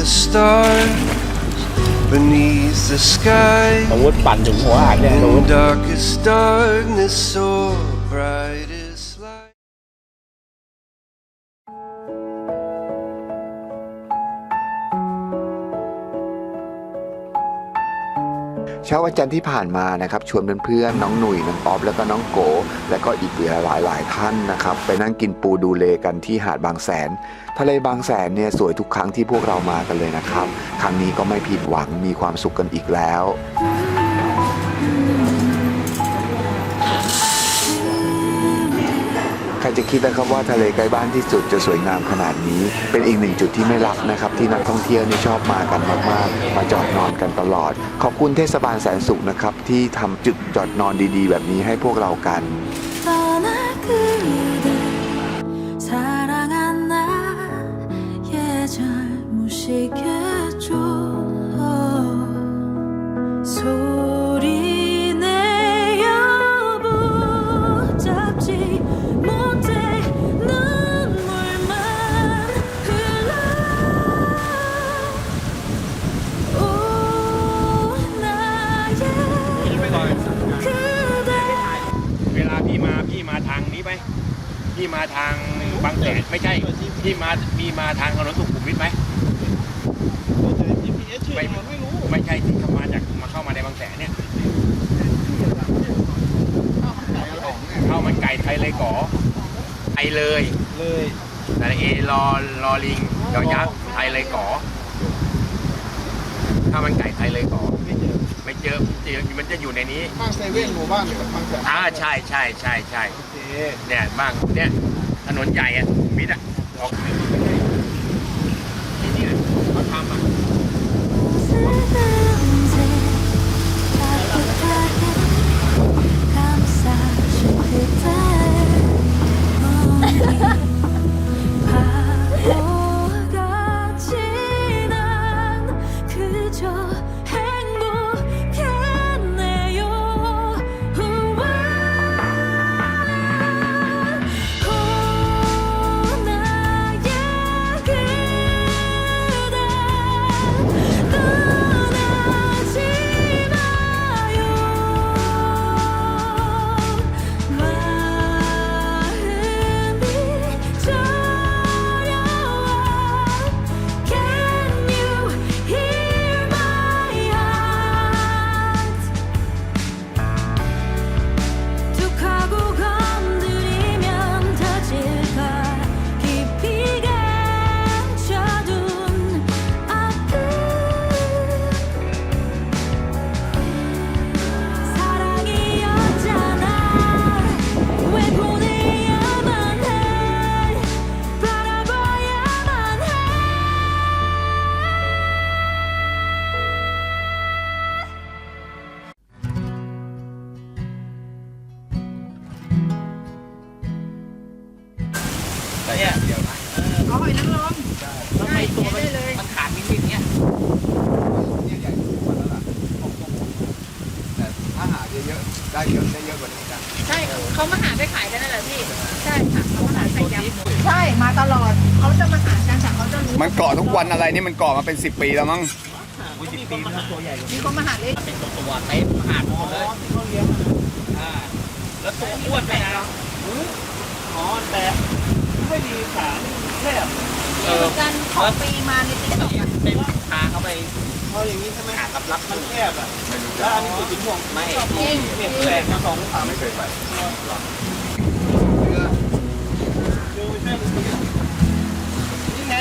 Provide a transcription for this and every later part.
the stars, beneath the sky. สมมติปั่นถึงหัวหาดเนี่ยสมม In ติ darkest darkness, so brightest เช้าวันจันทร์ที่ผ่านมานะครับชวนเพื่อนๆน้องหนุ่ยน้องอ๊อฟแล้วก็น้องโก แล้วก็อีกหลายหลายท่านนะครับไปนั่งกินปูดูเลกันที่หาดบางแสน ทะเลบางแสนเนี่ยสวยทุกครั้งที่พวกเรามากันเลยนะครับ ครั้งนี้ก็ไม่ผิดหวังมีความสุขกันอีกแล้ว ครจะคิดนะครับว่าทะเลใกล้บ้านที่สุดจะสวยงามขนาดนี้ เป็นอีกหนึ่งจุดที่ไม่ลับนะครับ ที่นักท่องเที่ยวนี่ชอบมากันมากๆ มาจอดนอนกันตลอด ขอบคุณเทศบาลแสนสุขนะครับที่ทำจุดจอดนอนดีๆ แบบนี้ให้พวกเรากัน 시 พี่มาทางบางแสนไม่ใช่พี่มาพี่มาทางถนนสุขุมวิทไหมไม่ไม่ใช่ที่เข้ามาจากมาเข้ามาในบางแสนเนี่ยข้าวมันไก่ไทยเลยก่อไทยเลยเลยแต่เอรอรอลิงยอยักษ์ไทยเลยก่อข้าวมันไก่ไทยเลยก่อไม่ เจอ ไม่เจอเจอมันจะอยู่ในนี้ ข้างเซเว่นหมู่บ้านกับบางแสน อ่าใช่ใช่ใช่ใช่ โอเค เนี่ยบ้างเนี่ยถนนใหญ่อะมิดอะออกที่นี่เขาทำอะ 슬픈 새 따뜻하게 감싸준 그대 เนี่ยเดี๋ยวนะเอาหอยนางรมทำไมตัวมันมันขาดนิดๆเนี่ยเนี่ยใหญ่สุดกว่าแล้วล่ะบอกตรงๆแต่ถ้าหาเยอะๆได้เยอะได้เยอะกว่านี้นะใช่เขามาหาไปขายกันนั่นแหละพี่ใช่ค่ะเขามาหาไข่ยำใช่มาตลอดเขาจะมาหากันแต่เขาจะรู้มันเกาะทุกวันอะไรนี่มันเกาะมาเป็น10ปีแล้วมั้งมีคนมาหาเล็กเป็นตัวตัวเต็มขาดหมดเลยอ่าแล้วตัวอ้วนไปนะอ๋อแต่ ไม่ดีขาแคบเออกันของปีมาในติ๊กต็อกเป็นพาเขาไปเพราอย่างนี้ใช่ไหมหากับรับมันแคบอะแล้วอันนี้คือชิ้นห่วงไม่เนี่ยแปลกมาสองขาไม่เคยไปดูใช่นี่ไง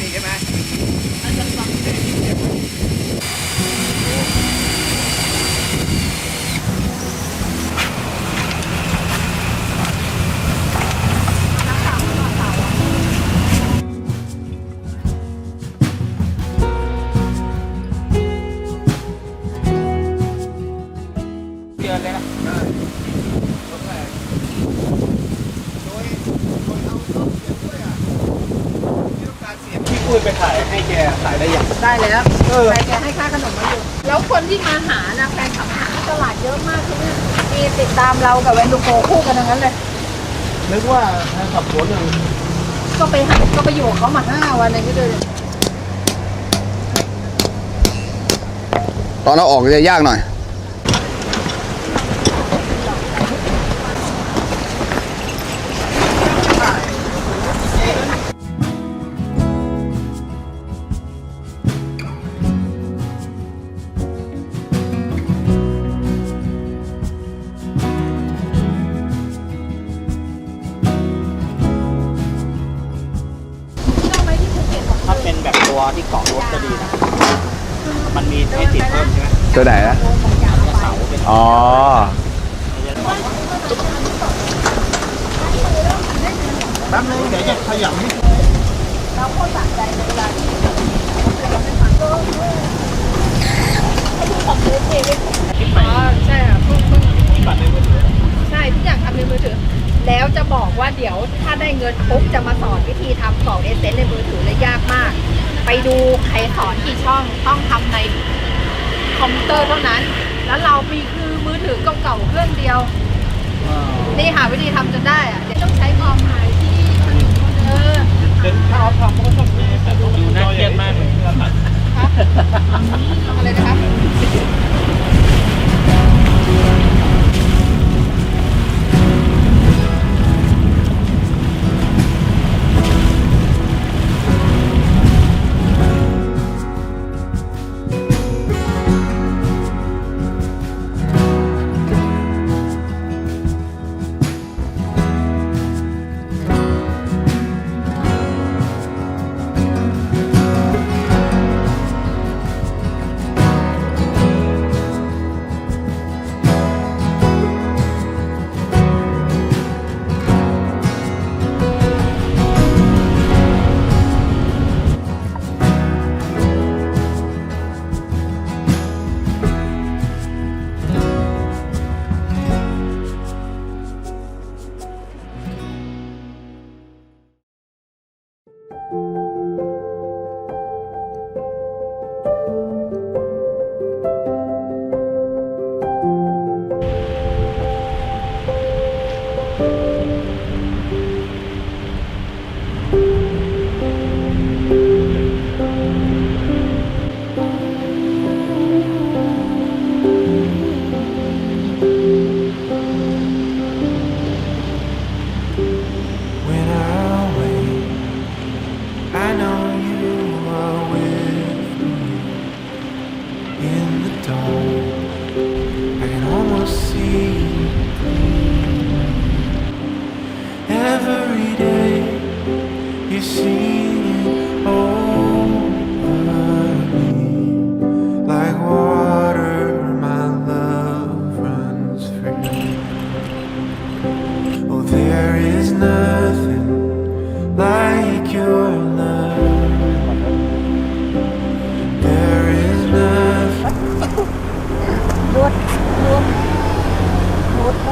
ที่ พูดไปขายให้แกขายได้ยัง ได้แล้วใครแกให้ค่าขนมมาอยู่ แล้วคนที่มาหานะแฟนคลับมาหาที่ตลาดเยอะมากที่นี่มีติดตามเรากับเวนดูโกคู่กันทั้งนั้นเลย นึกว่าแฟนขับสวนหนึ่งก็ไปหาก็ไปอยู่กับเขามาห้าวันเลยที่เดินตอนเราออกจะยากหน่อย ตัวไหนนะอ๋อ แป๊บนึงเดี๋ยวจะขยับให้เราโคตรสะเลยเวลาที่อ๋อใช่ค่ะเพิ่งเพิ่งใช่ทุกอย่างทำในมือถือ แล้วจะบอกว่าเดี๋ยวถ้าได้เงินปุ๊บจะมาสอนวิธีทำกล่องเอเซนในมือถือเลยยากมาก ไปดูใครสอนกี่ช่องต้องทำใน คอมพิวเตอร์เท่านั้น แล้วเรามีคือมือถือเก่าๆเครื่องเดียว นี่หาวิธีทำจนได้อะเดี๋ยวต้องใช้ความหมายที่มันเออเป็นถ้าออฟทำก็ต้องมีแต่ดูน่าเครียดมากเลย อะไรนะคะ see.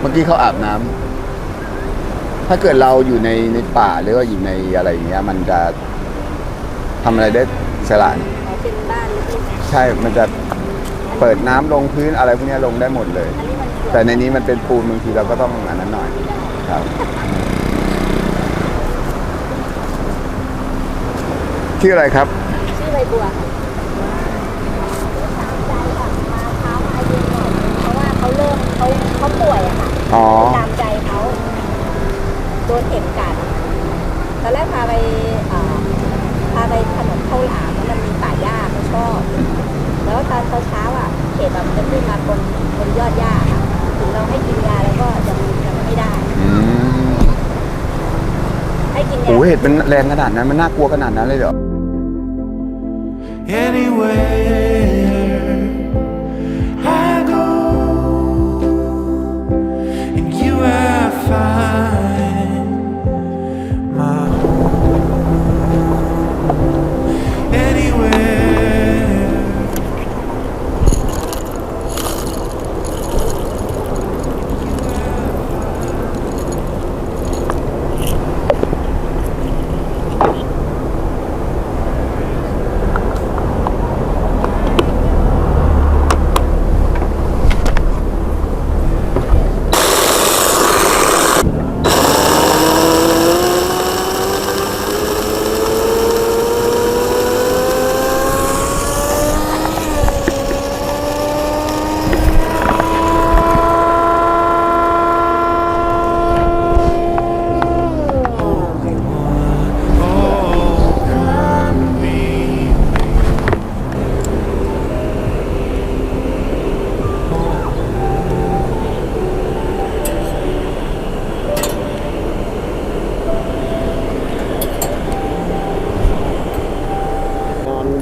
เมื่อกี้เขาอาบน้ำถ้าเกิดเราอยู่ในในป่าหรือว่าอยู่ในอะไรอย่างเงี้ย มันจะทำอะไรได้อิสระเขาเป็นบ้านเล็กใช่ มันจะเปิดน้ำลงพื้นอะไรพวกเนี้ยลงได้หมดเลยๆอันนี้มันสวนแต่ในนี้มันเป็นปูนบางทีเราก็ต้องอันนั้นหน่อยครับชื่ออะไรครับ ชื่อใบบัวค่ะตามใจค่ะมาเช้ามาเย็นหน่อยเพราะว่าเขาเริ่มเขาเขาป่วยอะค่ะ อ๋อ ตามใจเขาโดนเข็มกัดตอนแรกพาไปเอ่อพาไปถนนข้าวหลามแล้วมันมีป่าหญ้าเขาชอบ แล้วตอนเช้าๆอะเข็มแบบมันจะขึ้นมาบนบนยอดหญ้าค่ะถึงเราให้กินยาแล้วก็จะจะไม่ได้ อืมให้กินยาโอ้โหเห็ดมันแรงขนาดนั้น มันน่ากลัวขนาดนั้นเลยเหรอ Anywhere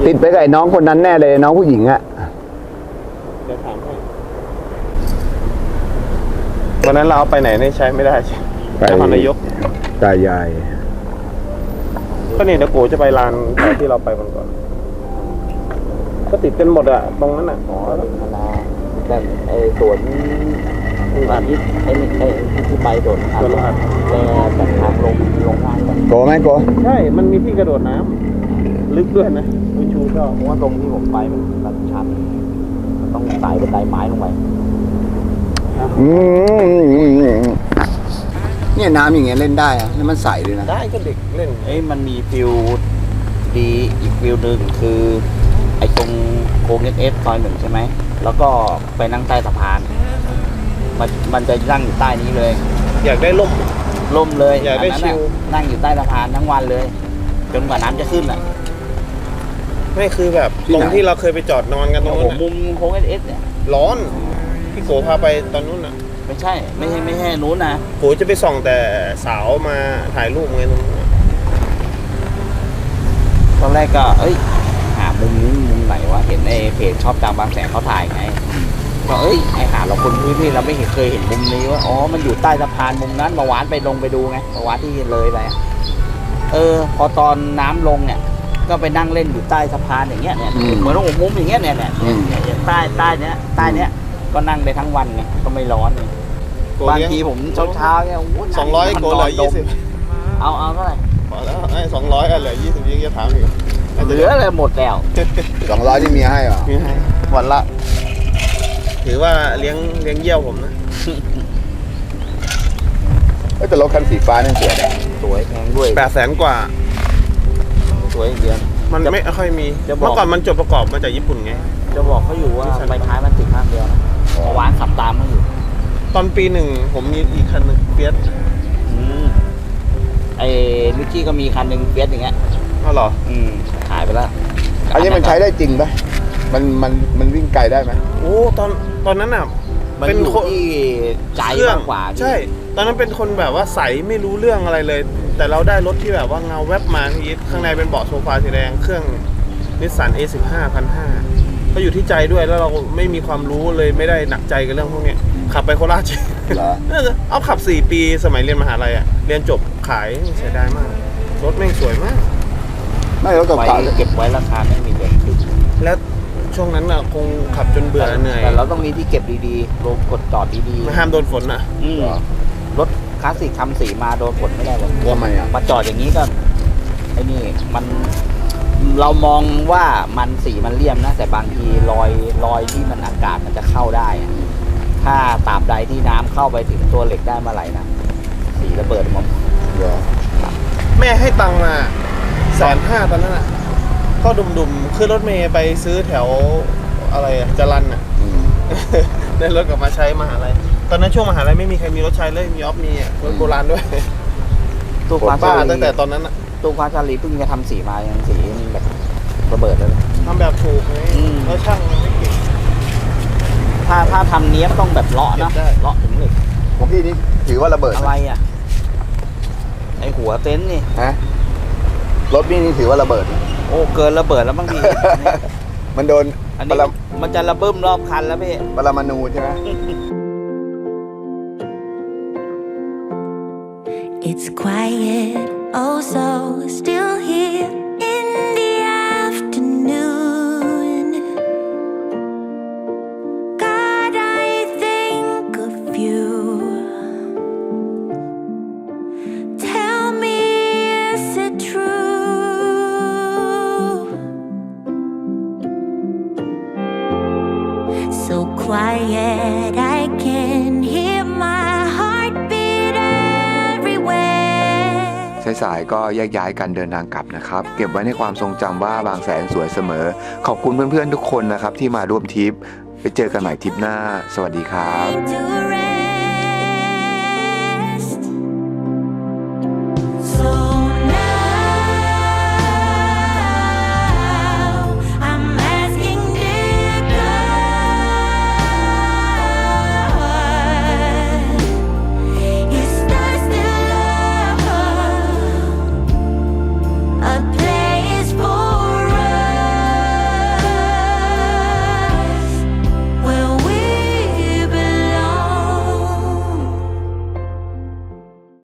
ติดไปกับไอ้น้องคนนั้นแน่เลย น้องผู้หญิงอะเดี๋ยวถามให้วันนั้นเราเอาไปไหนนี่ใช้ไม่ได้ใช่ไปนครนายกตายาย ก็นี่เดี๋ยวโกจะไปลานที่เราไปวันก่อน ก็ติดกันหมดอะตรงนั้นอะอ๋อแต่ไอ้สวนอันที่ไอ้นี่ไอ้ที่ไปโดดอัดสวนอัดแต่แต่ทางลงลงง่ายกว่าโกไหมโกใช่ มันมีที่กระโดดน้ำ ลึกด้วยนะวิชูก็เพราะว่าตรงที่ผมไปมันมันชันมันต้องไต่บันไดไม้ลงไปอืมเนี่ยน้ำอย่างเงี้ยเล่นได้อะนี่มันใสเลยนะ ได้ก็เด็กเล่นเอ้ยมันมีฟิลดีอีกฟิลหนึ่งคือ ไอ้ตรงโค้งเอฟซอยหนึ่งใช่ไหม แล้วก็ไปนั่งใต้สะพาน มันมันจะนั่งอยู่ใต้นี้เลย อยากได้ล่มล่มเลยอยากได้นนั้นชิลน่ะนั่งอยู่ใต้สะพานทั้งวันเลย จนกว่าน้ำจะขึ้นอะ ไม่คือแบบที่ตรงไหน ที่เราเคยไปจอดนอนกันตรงโอ้โหนู้นมุน่ะมโค้งเอสเนี่ยร้อนพี่โกพาไปตอนนู้นอะไม่ใช่ไม่ใช่ไม่ใช่นู้นนะโกจะไปส่องแต่สาวมาถ่ายรูปไงตรงนู้นอะตอนแรกก็ เอ้ย หามุมนี้มุมไหนวะเห็นในเพจชอบจังบางแสนเขาถ่ายไงก็เอ้ยไอหาเราคนพื้นที่เราไม่เห็นเคยเห็นมุมนี้ว่าอ๋อมันอยู่ใต้สะพานมุมนั้นมาหวานไปลงไปดูไงมาหวานที่เลยไปอะเออ พอตอนน้ำลงเนี่ย ก็ไปนั่งเล่นอยู่ใต้สะพานอย่างเงี้ยเนี่ยอืมเหมือนตรงมุมอย่างเงี้ยเนี่ยเนี่ยอืมเนี่ยเนี่ยใต้ใต้เนี้ยใต้เนี้ยก็นั่งได้ทั้งวันไงก็ไม่ร้อนไงโกบางเลี้ยง ทีผมเช้าเช้าๆเนี่ยโโหสองร้อยมันโกเหลือดยี่มสิบเอาเอาเท่าไหร่พอแล้วไอ้สองร้อยอะเหลือยี่สิบยังจะถามอีกาจจะเหลือเลยหมดแล้ว สองร้อยที่เมียให้เหรอมีให้วันละ ถือว่าเลี้ยงเลี้ยงเยี่ยวผมนะเอ้ยแต่รถคันสีฟ้านี่สวยนะสวยแพงด้วยแปดแสนกว่า สวยเดือน มันไม่ค่อยมีจะบอก เมื่อก่อนมันจดประกอบมาจากญี่ปุ่นไง จะบอกเขาอยู่ว่าที่ฉัน ใบท้ายมันติดข้างเดียวนะเมื่อวานขับตามเขาอยู่ตอนปีหนึ่งผมมีอีกคันหนึ่งเฟียสอืมไอ้ลิกกี้ก็มีคันหนึ่งเฟียสอย่างเงี้ย อ๋อเหรอ อืมขายไปแล้วอันนี้มันใช้ได้จริงปะมันมันมันวิ่งไกลได้ไหมโอ้ตอนตอนนั้นอะ มันเป็นอยู่คน ที่ใจเครื่องมากกว่าพี่ใช่ ตอนนั้นเป็นคนแบบว่าใสไม่รู้เรื่องอะไรเลย แต่เราได้รถที่แบบว่าเงาแวบมาทีข้างในเป็นเบาะโซฟาสีแดงเครื่องนิสสัน A15 พันห้าก็อยู่ที่ใจด้วยแล้วเราไม่มีความรู้เลยไม่ได้หนักใจกับเรื่องพวกเนี้ยขับไปโคราชเหรอน่าจะเอาขับ 4 ปีสมัยเรียนมหาลัยอะเรียนจบขายเสียดายมาก รถแม่งสวยมาก ไม่รถไว้เก่าๆเก็บไว้ราคาไม่มีเดือนขึ้นแล้วช่วงนั้นอะคงขับจนเบื่อเหนื่อยแต่เราต้องมีที่เก็บดีๆลงกดจอดดีไม่ห้ามโดนฝนอะๆอืมรถ คลาสสิกทำสีมาโดนฝนไม่ได้หรอกทำไมอะ มาจอดอย่างนี้ก็ไอ้นี่มันเรามองว่ามันสีมันเลี่ยมนะ แต่บางทีรอยรอยที่มันอากาศมันจะเข้าได้อะถ้าตราบใดที่น้ำเข้าไปถึงตัวเหล็กได้เมื่อไหร่นะสีระเบิดมันเหรอแม่ให้ตังค์มาแสนห้าตอนนั้นอะก็ดุมๆขึ้นรถเมย์ไปซื้อแถวอะไรอะจรันอะ อืม ได้รถกลับมาใช้มหาลัย ตอนนั้นช่วงมหาลัยไม่มีใครมีรถใช้เลย มีออฟมีอะรถโบราณด้วยตู้ผมฟ้าบ้าชาลีตั้งแต่ตอนนั้นอะตู้ฟ้าชาลีเพิ่งจะทำสีมายังสีมันแบบระเบิดเลยนะ ทำแบบถูกไงอืม แล้วช่างยังไม่เก่ง ถ้าถ้าทำเนี้ยบต้องแบบเลาะนะเก็บได้ เลาะถึงเหล็กของพี่นี่ถือว่าระเบิดอะไรอะไอหัวเต็นท์นี่ ฮะรถพี่นี่ถือว่าระเบิดอโอ้เกินระเบิดแล้วบางทีมันโดนอันปนี้รมันจะระเบิ้มรอบคันแล้วพี่ ปรมาณูใช่ไหม It's quiet, oh so still here สายก็แยกย้ายกันเดินทางกลับนะครับ เก็บไว้ในความทรงจำว่าบางแสนสวยเสมอ ขอบคุณเพื่อนๆทุกคนนะครับที่มาร่วมทริป ไปเจอกันใหม่ทริปหน้า สวัสดีครับ